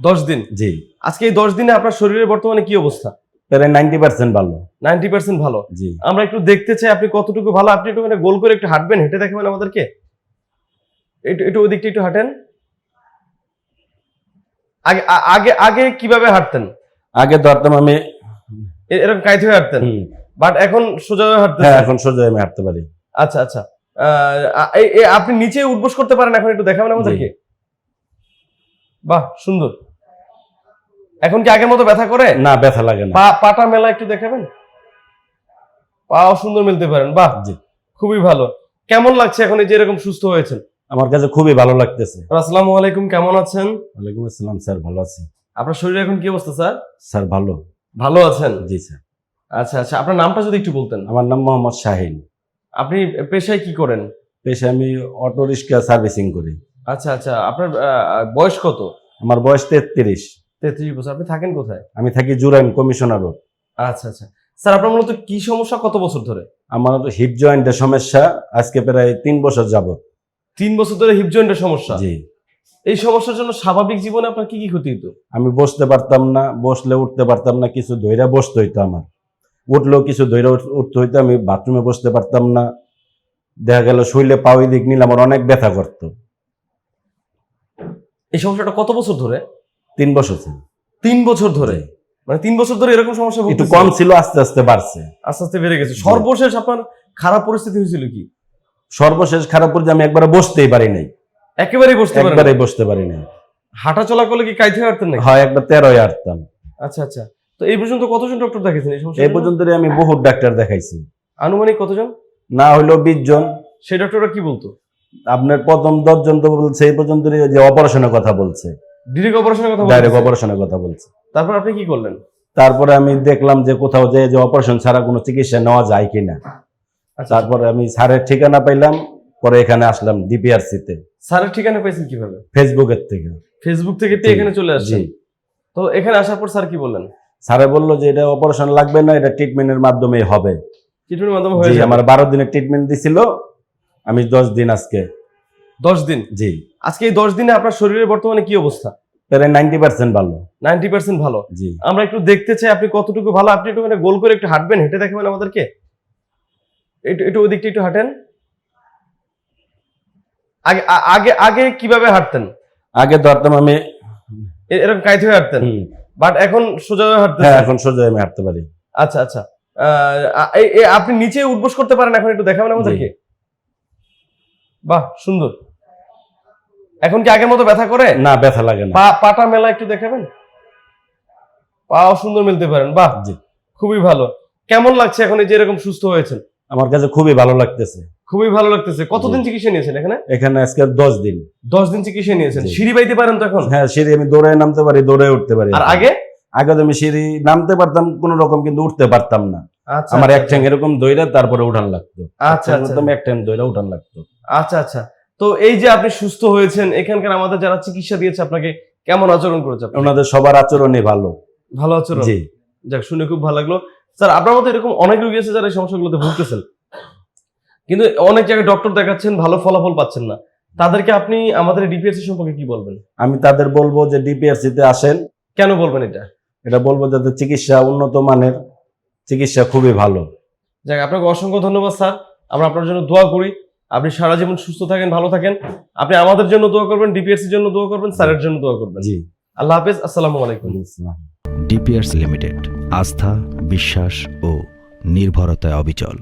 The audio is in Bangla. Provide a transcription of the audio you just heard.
দশ দিন? জি। আজকে এই দশ দিনে আপনার শরীরের বর্তমানে কি অবস্থা? প্রায় নাইনটি পার্সেন্ট ভালো। নাইনটি পার্সেন্ট ভালো? জি। আমরা একটু দেখতে চাই আপনি কতটুকু ভালো। আপনি একটু মানে গোল করে একটু হাঁটবেন হেঁটে দেখাবেন আমাদেরকে? একটু একটু ওই দিকটা একটু হাঁটেন। আগে আগে আগে কীভাবে হাঁটতেন? আগে ধরতাম আমি। এরকম কাইতে হয়ে হাঁটতেন? বাট এখন সোজা হয়ে হাঁটতেন এখন সোজা আমি হাঁটতে পারি। আচ্ছা আচ্ছা। আপনি নিচে উঠবোস করতে পারেন এখন একটু দেখাবেন আমাদেরকে? বাহ সুন্দর। এখন কি আগের মতো ব্যথা করে? না ব্যথা লাগে না। পা পাটা মেলা একটু দেখাবেন? পাও সুন্দর মিলতে পারেন। বাহ জি। খুবই ভালো। কেমন লাগছে এখন এই যে এরকম সুস্থ হয়েছেন? আমার কাছে খুবই ভালো লাগতেছে। আসসালামু আলাইকুম কেমন আছেন? ওয়ালাইকুম আসসালাম স্যার ভালো আছি। আপনার শরীরে এখন কি অবস্থা স্যার? স্যার ভালো। ভালো আছেন? জি স্যার। আচ্ছা আচ্ছা আপনার নামটা যদি একটু বলতেন। আমার নাম মোহাম্মদ শাহিন। আপনি পেশায় কি করেন? পেশায় আমি অটো রিক্সা সার্ভিসিং করি। আচ্ছা আচ্ছা আপনার বয়স কত? আমার বয়স তেত্রিশ। তেত্রিশ বছর। আপনি থাকেন কোথায়? আমি থাকি জুরাইন কমিশনার রোড। আচ্ছা আচ্ছা। স্যার আপনার মূলত কি সমস্যা? কত বছর ধরে? আমার হিপ জয়েন্টের সমস্যা। আজকে প্রায় তিন বছর যাবত তিন বছর ধরে হিপ জয়েন্টের সমস্যা? জি। এই সমস্যার জন্য স্বাভাবিক জীবনে আপনার কি কি ক্ষতি হতো আমি বসতে পারতাম না বসলে উঠতে পারতাম না কিছু ধৈরা বসতে হইতো আমার। উঠলেও কিছু ধৈরা উঠ- উঠতে হইতো আমি বাথরুমে বসতে পারতাম না। দেখা গেল শুইলে পাওই দিক নিলে আমার অনেক ব্যথা করতো। এই সমস্যাটা কত বছর ধরে? তিন বছর ছিল। তিন বছর ধরে? মানে তিন বছর ধরে এরকম সমস্যা একটু কম ছিল আস্তে আস্তে বাড়ছে। আস্তে আস্তে বেড়ে গেছে। সর্বশেষ আপনার খারাপ পরিস্থিতি হয়েছিল কি? সর্বশেষ খারাপ পর্যায়ে আমি একবারে বসতেই পারি নাই। একেবারেই বসতে পারেন একবারে বসতে পারি নাই। হাঁটা চলা করলে কি কাইতে হাঁটতেন নাকি? হয় একবার তেরোয় আটতাম আচ্ছা আচ্ছা। তো এই পর্যন্ত কতজন ডক্টর দেখিয়েছেন এই সমস্যা এই পর্যন্ত আমি বহুত ডাক্তার দেখাইছি। আনুমানিক কতজন? না হইলেও বিশ জন। সেই ডক্টররা কি বলতো? আপনার প্রথম দশ জন তো বলছে এই পর্যন্ত যে অপারেশনের কথা বলছে। ডিরেক্ট অপারেশনের কথা ডাইরেক্ট অপারেশনের কথা বলছে। তারপর আপনি কি করলেন? তারপরে আমি দেখলাম যে কোথাও যে যে অপারেশন ছাড়া কোনো চিকিৎসা নেওয়া যায় কিনা। আচ্ছা। তারপরে আমি স্যারের ঠিকানা পাইলাম পরে এখানে আসলাম ডিপিআরসিতে। স্যারের ঠিকানা পেয়েছেন কীভাবে? ফেসবুকের থেকে। ফেসবুক থেকে পেয়ে এখানে চলে আসছেন। জি। তো এখানে আসার পর স্যার কি বললেন? স্যারে বলল যে এটা অপারেশন লাগবে না এটা ট্রিটমেন্টের মাধ্যমেই হবে। ট্রিটমেন্টের মাধ্যমে হয়ে আমার বারো দিনের ট্রিটমেন্ট দিছিল। আমি দশ দিন আজকে দশ দিন? জি। আজকে এই দশ দিনে আপনার শরীরের বর্তমানে কি অবস্থা? প্রায় নাইনটি পার্সেন্ট ভালো। নাইনটি পার্সেন্ট ভালো? জি। আমরা একটু দেখতে চাই আপনি কতটুকু ভালো। আপনি একটু মানে গোল করে একটু হাঁটবেন হেঁটে দেখাবেন আমাদেরকে? একটু একটু ওই দিকটা একটু হাঁটেন। আগে আগে আগে কীভাবে হাঁটতেন? আগে ধরতাম আমি। এরকম কাইতে হয়ে হাঁটতেন? বাট এখন সোজা হয়ে হাঁটতেন এখন সোজা আমি হাঁটতে পারি। আচ্ছা আচ্ছা। আপনি নিচে উঠবোস করতে পারেন এখন একটু দেখাবেন আমাদেরকে? বাহ সুন্দর। এখন কি আগের মতো ব্যথা করে? না ব্যথা লাগে না। পা পাটা মেলা একটু দেখাবেন? পাও সুন্দর মিলতে পারেন। বাহ জি। খুবই ভালো। কেমন লাগছে এখন এই যে এরকম সুস্থ হয়েছেন? আমার কাছে খুবই ভালো লাগতেছে। খুবই ভালো লাগতেছে। কতদিন চিকিৎসা নিয়েছেন এখানে? এখানে আজকে দশ দিন। দশ দিন চিকিৎসা নিয়েছেন। সিঁড়ি বাইতে পারেন তো এখন? হ্যাঁ সিঁড়ি আমি দৌড়ে নামতে পারি দৌড়ে উঠতে পারি। আর আগে? আগে আমি সিঁড়ি নামতে পারতাম কোনো রকম কিন্তু উঠতে পারতাম না। আমার এক আচ্ছা, ঠ্যাং এরকম দইরা তারপরে উঠান লাগতো। আচ্ছা আচ্ছা। এক ঠ্যাং দইরা উঠান লাগতো। আচ্ছা আচ্ছা। তো এই যে আপনি সুস্থ হয়েছেন এখানকার আমাদের যারা চিকিৎসা দিয়েছে আপনাকে কেমন আচরণ করেছে ওনাদের সবার আচরণই ভালো। ভালো আচরণ? জি। যাক শুনে খুব ভালো লাগল। স্যার আপনার মতো এরকম অনেক রোগী আছে যারা এই সমস্যাগুলোতে ভুগতেছেন। কিন্তু অনেক জায়গায় ডক্টর দেখাচ্ছেন ভালো ফলাফল পাচ্ছেন না। তাদেরকে আপনি আমাদের ডিপিএসসি সম্পর্কে কি বলবেন? আমি তাদের বলব যে ডিপিআরসি তে আসেন। কেন বলবেন এটা? এটা বলব যাতে চিকিৎসা উন্নত মানের চিকিৎসা খুবই ভালো। যাক আপনাকে অসংখ্য ধন্যবাদ স্যার। আমরা আপনার জন্য দোয়া করি। আপনি সারা জীবন সুস্থ থাকেন ভালো থাকেন। আপনি আমাদের জন্য দোয়া করবেন ডিপিএসসির জন্য দোয়া করবেন স্যারের জন্য দোয়া করবেন। জি। আল্লাহ হাফেজ আসসালামু আলাইকুম। ডিপিএস লিমিটেড আস্থা বিশ্বাস ও নির্ভরতায় অবিচল।